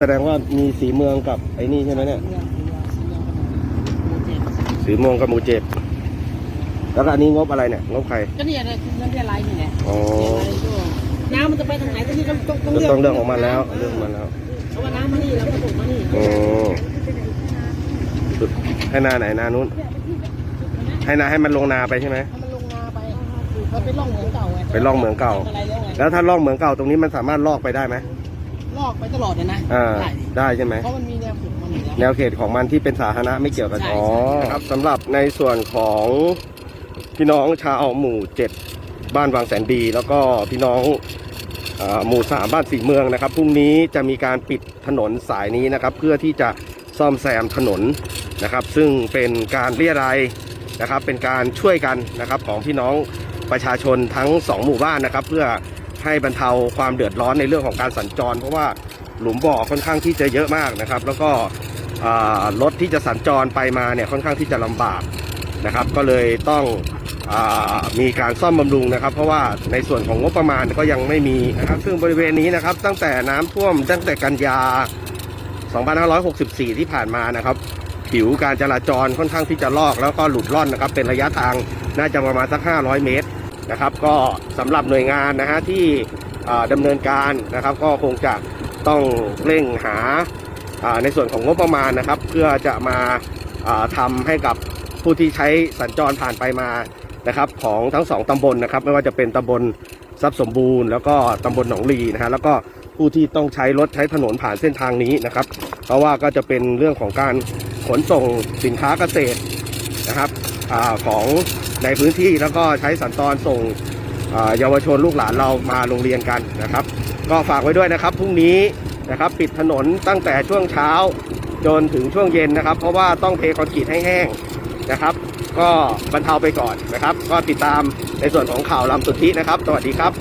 แสดงว่ามีสีเมืองกับไอ้นี่ใช่ไหมเนี่ย สีเมืองกับหมูเจ็ดแล้วก็อันนี้งบอะไรเนี่ย งบใคร ก็เนี่ยนะเรื่องเรียอะไรนี่แหละอ๋อน้ำมันจะไปทางไหนตรงนี้ต้องต้องก็ต้องเรื่องของมันแล้ว เรื่องของมันแล้วเพราะว่าน้ำมานี่แล้วก็ตกมานี่อ๋อสุดให้นาไหนนานู้น ให้นาให้มันลงนาไปใช่ไหมถ้ามันลงนาไปมันเป็นร่องเหมืองเก่าไงไปร่องเหมืองเก่าอะไรแล้วไงแล้วถ้าล่องเหมืองเก่าตรงนี้มันสามารถลอกไปได้ไหม ลอกไปตลอดเลยนะอ่าได้ได้ใช่ไหม เพราะมันมีแนวขุดมันอยู่แล้ว แนวเขตของมันที่เป็นสาธารณะไม่เกี่ยวกับใช่อ๋อใช่ ครับสำหรับในส่วนของพี่น้องชาวหมู่เจ็ดบ้านวังแสนดี แล้วก็พี่น้องเอ่อหมู่สามบ้านสีเมืองนะครับพรุ่งนี้จะมีการปิดถนนสายนี้นะครับ เพื่อที่จะซ่อมแซมถนนนะครับ ซึ่งเป็นการเรียรายนะครับ เป็นการช่วยกันนะครับของพี่น้องประชาชนทั้งสองหมู่บ้านนะครับ เพื่อ ให้บรรเทาความเดือดร้อนในเรื่องของการสัญจร เพราะว่าหลุมบ่อค่อนข้างที่จะเยอะมากนะครับ แล้วก็รถที่จะสัญจรไปมาเนี่ยค่อนข้างที่จะลำบากนะครับ ก็เลยต้องอมีการซ่อมบำรุงนะครับ เพราะว่าในส่วนของงบประมาณก็ยังไม่มีนะครับ ซึ่งบริเวณนี้นะครับ ตั้งแต่น้ำท่วมตั้งแต่กันยา 2564 ที่ผ่านมานะครับ ผิวการจราจรค่อนข้างที่จะลอกแล้วก็หลุดล่อนนะครับ เป็นระยะทางน่าจะประมาณสัก 500 เมตร นะครับ ก็สำหรับหน่วยงานนะฮะที่อ่าดำเนินการนะครับ ก็คงจะต้องเร่งหาในส่วนของงบประมาณนะครับ เพื่อจะมาทำาให้กับผู้ที่ใช้สัญจรผ่านไปมานะครับ ของทั้งสองตำบลนะครับ ไม่ว่าจะเป็นตำบลทรัพย์สมบูรณ์ แล้วก็ตำบลหนองลีนะฮะแล้วก็ผู้ที่ต้องใช้รถใช้ถนนผ่านเส้นทางนี้นะครับ เพราะว่าก็จะเป็นเรื่องของการขนส่งสินค้าเกษตรนะครับ อของในพื้นที่แล้วก็ใช้สัญจรส่งเยาวชนลูกหลานเรามาโรงเรียนกันนะครับ ก็ฝากไว้ด้วยนะครับพรุ่งนี้นะครับปิดถนนตั้งแต่ช่วงเช้าจนถึงช่วงเย็นนะครับ เพราะว่าต้องเทคอนกรีตให้แห้งนะครับ ก็บรรเทาไปก่อนนะครับ ก็ติดตามในส่วนของข่าวลำสุทธินะครับ สวัสดีครับ